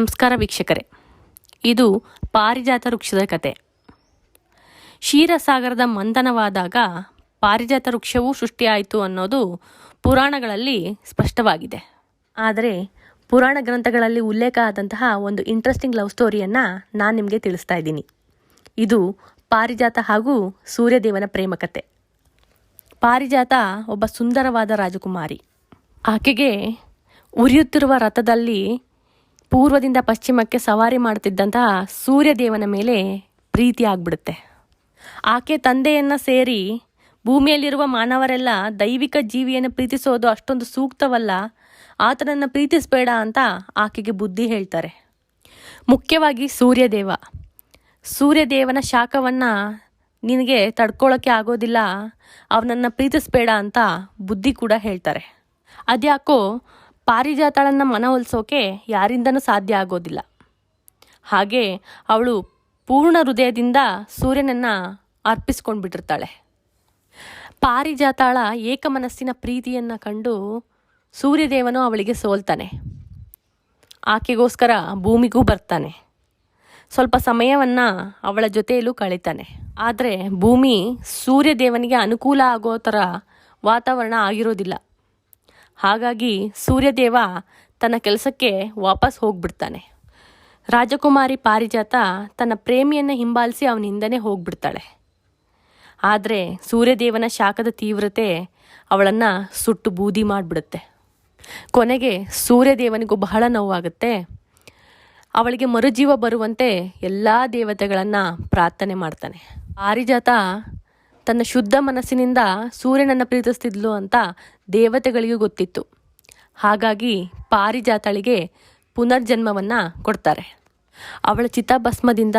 ನಮಸ್ಕಾರ ವೀಕ್ಷಕರೇ. ಇದು ಪಾರಿಜಾತ ವೃಕ್ಷದ ಕತೆ. ಕ್ಷೀರಸಾಗರದ ಮಂದನವಾದಾಗ ಪಾರಿಜಾತ ವೃಕ್ಷವೂ ಸೃಷ್ಟಿಯಾಯಿತು ಅನ್ನೋದು ಪುರಾಣಗಳಲ್ಲಿ ಸ್ಪಷ್ಟವಾಗಿದೆ. ಆದರೆ ಪುರಾಣ ಗ್ರಂಥಗಳಲ್ಲಿ ಉಲ್ಲೇಖ ಆದಂತಹ ಒಂದು ಇಂಟ್ರೆಸ್ಟಿಂಗ್ ಲವ್ ಸ್ಟೋರಿಯನ್ನು ನಾನು ನಿಮಗೆ ತಿಳಿಸ್ತಾ ಇದ್ದೀನಿ. ಇದು ಪಾರಿಜಾತ ಹಾಗೂ ಸೂರ್ಯದೇವನ ಪ್ರೇಮ ಕತೆ. ಪಾರಿಜಾತ ಒಬ್ಬ ಸುಂದರವಾದ ರಾಜಕುಮಾರಿ. ಆಕೆಗೆ ಉರಿಯುತ್ತಿರುವ ರಥದಲ್ಲಿ ಪೂರ್ವದಿಂದ ಪಶ್ಚಿಮಕ್ಕೆ ಸವಾರಿ ಮಾಡುತ್ತಿದ್ದಂತಹ ಸೂರ್ಯದೇವನ ಮೇಲೆ ಪ್ರೀತಿ ಆಗ್ಬಿಡುತ್ತೆ. ಆಕೆ ತಂದೆಯನ್ನು ಸೇರಿ ಭೂಮಿಯಲ್ಲಿರುವ ಮಾನವರೆಲ್ಲ ದೈವಿಕ ಜೀವಿಯನ್ನು ಪ್ರೀತಿಸೋದು ಅಷ್ಟೊಂದು ಸೂಕ್ತವಲ್ಲ, ಆತನನ್ನು ಪ್ರೀತಿಸಬೇಡ ಅಂತ ಆಕೆಗೆ ಬುದ್ಧಿ ಹೇಳ್ತಾರೆ. ಮುಖ್ಯವಾಗಿ ಸೂರ್ಯದೇವ. ಸೂರ್ಯದೇವನ ಶಾಖವನ್ನು ನಿನಗೆ ತಡ್ಕೊಳ್ಳೋಕ್ಕೆ ಆಗೋದಿಲ್ಲ, ಅವನನ್ನು ಪ್ರೀತಿಸಬೇಡ ಅಂತ ಬುದ್ಧಿ ಕೂಡ ಹೇಳ್ತಾರೆ. ಅದ್ಯಾಕೋ ಪಾರಿಜಾತಳನ್ನು ಮನವೊಲಿಸೋಕೆ ಯಾರಿಂದನೂ ಸಾಧ್ಯ ಆಗೋದಿಲ್ಲ. ಹಾಗೆ ಅವಳು ಪೂರ್ಣ ಹೃದಯದಿಂದ ಸೂರ್ಯನನ್ನು ಅರ್ಪಿಸ್ಕೊಂಡು ಬಿಟ್ಟಿರ್ತಾಳೆ ಪಾರಿಜಾತಾಳ ಏಕಮನಸ್ಸಿನ ಪ್ರೀತಿಯನ್ನು ಕಂಡು ಸೂರ್ಯದೇವನು ಅವಳಿಗೆ ಸೋಲ್ತಾನೆ. ಆಕೆಗೋಸ್ಕರ ಭೂಮಿಗೂ ಬರ್ತಾನೆ. ಸ್ವಲ್ಪ ಸಮಯವನ್ನು ಅವಳ ಜೊತೆಯಲ್ಲೂ ಕಳೀತಾನೆ. ಆದರೆ ಭೂಮಿ ಸೂರ್ಯದೇವನಿಗೆ ಅನುಕೂಲ ಆಗೋ ಥರ ವಾತಾವರಣ ಆಗಿರೋದಿಲ್ಲ. ಹಾಗಾಗಿ ಸೂರ್ಯದೇವ ತನ್ನ ಕೆಲಸಕ್ಕೆ ವಾಪಸ್ ಹೋಗ್ಬಿಡ್ತಾನೆ. ರಾಜಕುಮಾರಿ ಪಾರಿಜಾತ ತನ್ನ ಪ್ರೇಮಿಯನ್ನು ಹಿಂಬಾಲಿಸಿ ಅವನ ಹಿಂದನೇ ಹೋಗ್ಬಿಡ್ತಾಳೆ. ಆದರೆ ಸೂರ್ಯದೇವನ ಶಾಖದ ತೀವ್ರತೆ ಅವಳನ್ನು ಸುಟ್ಟು ಬೂದಿ ಮಾಡಿಬಿಡುತ್ತೆ. ಕೊನೆಗೆ ಸೂರ್ಯದೇವನಿಗೂ ಬಹಳ ನೋವಾಗುತ್ತೆ. ಅವಳಿಗೆ ಮರುಜೀವ ಬರುವಂತೆ ಎಲ್ಲ ದೇವತೆಗಳನ್ನು ಪ್ರಾರ್ಥನೆ ಮಾಡ್ತಾನೆ. ಪಾರಿಜಾತ ತನ್ನ ಶುದ್ಧ ಮನಸ್ಸಿನಿಂದ ಸೂರ್ಯನನ್ನು ಪ್ರೀತಿಸ್ತಿದ್ಲು ಅಂತ ದೇವತೆಗಳಿಗೂ ಗೊತ್ತಿತ್ತು. ಹಾಗಾಗಿ ಪಾರಿಜಾತಳಿಗೆ ಪುನರ್ಜನ್ಮವನ್ನು ಕೊಡ್ತಾರೆ. ಅವಳ ಚಿತಾಭಸ್ಮದಿಂದ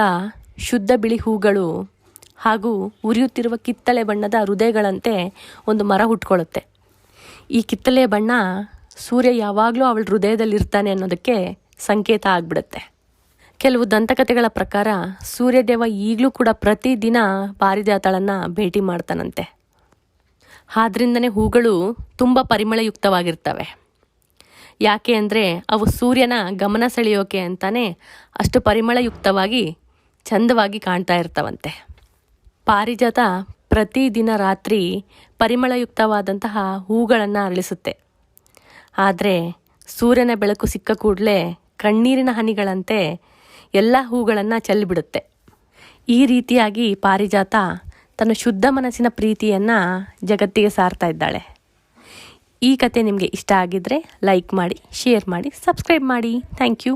ಶುದ್ಧ ಬಿಳಿ ಹೂಗಳು ಹಾಗೂ ಉರಿಯುತ್ತಿರುವ ಕಿತ್ತಳೆ ಬಣ್ಣದ ಹೃದಯಗಳಂತೆ ಒಂದು ಮರ ಹುಟ್ಕೊಳ್ಳುತ್ತೆ. ಈ ಕಿತ್ತಳೆ ಬಣ್ಣ ಸೂರ್ಯ ಯಾವಾಗಲೂ ಅವಳ ಹೃದಯದಲ್ಲಿರ್ತಾನೆ ಅನ್ನೋದಕ್ಕೆ ಸಂಕೇತ ಆಗ್ಬಿಡುತ್ತೆ. ಕೆಲವು ದಂತಕಥೆಗಳ ಪ್ರಕಾರ ಸೂರ್ಯದೇವ ಈಗಲೂ ಕೂಡ ಪ್ರತಿದಿನ ಪಾರಿಜಾತಳನ್ನು ಭೇಟಿ ಮಾಡ್ತಾನಂತೆ. ಆದ್ರಿಂದನೇ ಹೂಗಳು ತುಂಬ ಪರಿಮಳಯುಕ್ತವಾಗಿರ್ತವೆ. ಯಾಕೆ ಅಂದರೆ ಅವು ಸೂರ್ಯನ ಗಮನ ಸೆಳೆಯೋಕೆ ಅಂತಾನೆ ಅಷ್ಟು ಪರಿಮಳಯುಕ್ತವಾಗಿ ಚಂದವಾಗಿ ಕಾಣ್ತಾ ಇರ್ತವಂತೆ. ಪಾರಿಜಾತ ಪ್ರತಿದಿನ ರಾತ್ರಿ ಪರಿಮಳಯುಕ್ತವಾದಂತಹ ಹೂಗಳನ್ನು ಅರಳಿಸುತ್ತೆ. ಆದರೆ ಸೂರ್ಯನ ಬೆಳಕು ಸಿಕ್ಕ ಕೂಡಲೇ ಕಣ್ಣೀರಿನ ಹನಿಗಳಂತೆ ಎಲ್ಲ ಹೂಗಳನ್ನು ಚೆಲ್ಲಿಬಿಡುತ್ತೆ ಈ ರೀತಿಯಾಗಿ ಪಾರಿಜಾತ ತನ್ನ ಶುದ್ಧ ಮನಸ್ಸಿನ ಪ್ರೀತಿಯನ್ನು ಜಗತ್ತಿಗೆ ಸಾರ್ತಾ ಇದ್ದಾಳೆ. ಈ ಕತೆ ನಿಮಗೆ ಇಷ್ಟ ಆಗಿದ್ದರೆ ಲೈಕ್ ಮಾಡಿ ಶೇರ್ ಮಾಡಿ ಸಬ್ಸ್ಕ್ರೈಬ್ ಮಾಡಿ. Thank you